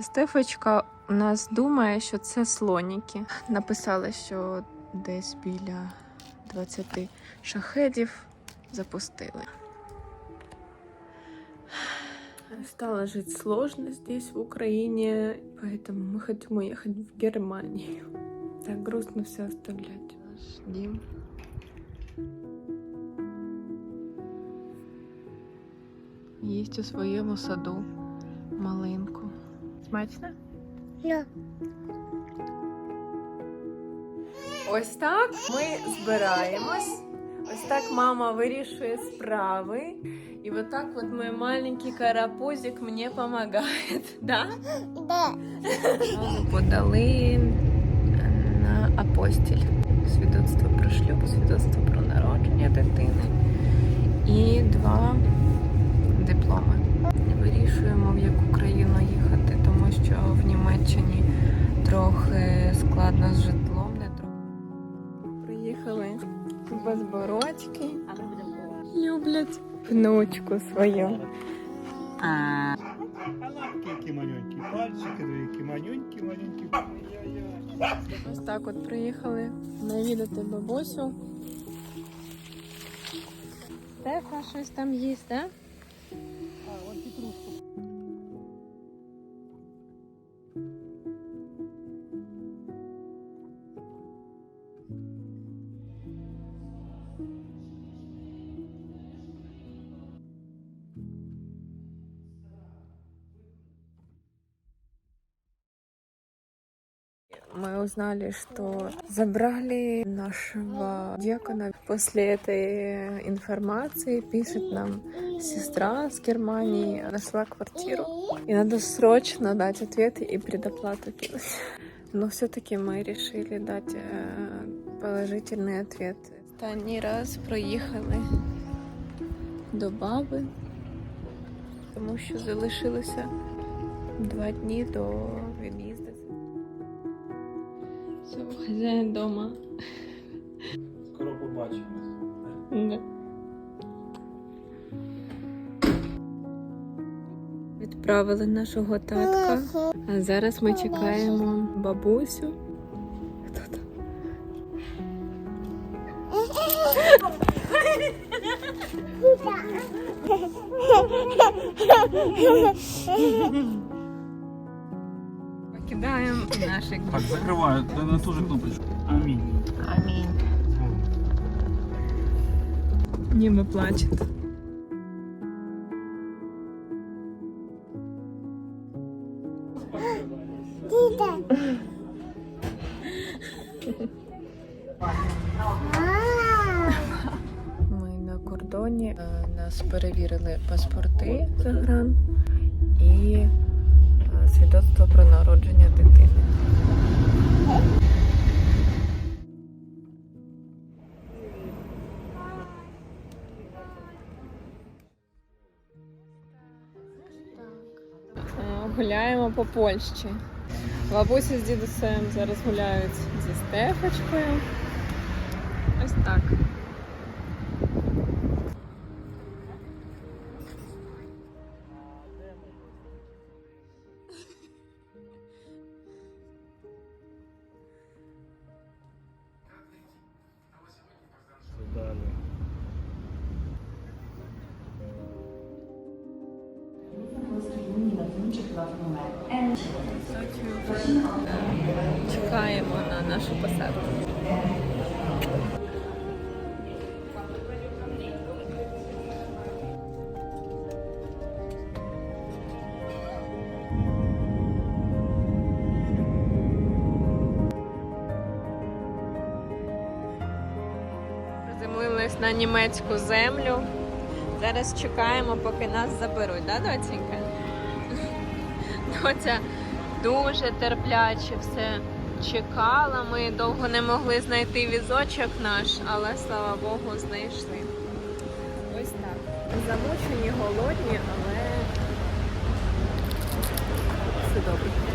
Стефочка у нас думає, що це слоніки. Написала, що десь біля 20 шахедів запустили. Стало жить сложно здесь, в Украине, поэтому мы хотим уехать в Германию. Так грустно все оставлять. Наш дім. Їсть у своєму саду малинку. Смачно? Да. Ось так ми збираємось. Ось так мама вирішує справи. І вот так вот мой маленький карапузик мне помогает, да? Да. Подали на апостіль. Свідоцтво про шлюб, свідоцтво про народження дитини і два дипломи. Вирішуємо, в яку країну їхати, що в Німеччині трохи складно з житлом. Не трохи. Приїхали в Безбородьки. Люблять внучку свою. А лапки які манюнькі, пальчики, ну, які манюнькі, манюнькі. Ось так от приїхали навідати бабусю. Стефа щось там їсть, да? А, вон петрушку. thank you. Мы узнали, что забрали нашего дьякона. После этой информации пишет нам сестра с Германии, нашла квартиру. И надо срочно дать ответы и предоплату кинуть. Но все-таки мы решили дать э, положительный ответ. Останній раз проїхали до баби, тому що залишилося два дні до від'їзду. Хазяїн вдома. Скоро побачимось. Да. Відправили нашого татка. А зараз ми чекаємо бабусю. Хто там? Покидаємо наших Так, закрываю. Да, на ту же кнопочку. Амінь. Амінь. Небо плачет. Ми на кордоні е, нас перевірили паспорти загран і свідоцтво про народження дитини. Е, Гуляємо по Польщі. Бабуся з дідусем зараз гуляють зі Стефочкою. Ось так. Чекаємо на нашу посадку. Приземлились на німецьку землю. Зараз чекаємо, поки нас заберуть, да, доцінька? Доця дуже терпляче все чекала. Ми довго не могли знайти візочок наш, але слава Богу, знайшли. Ось так. Замучені, голодні, але все добре.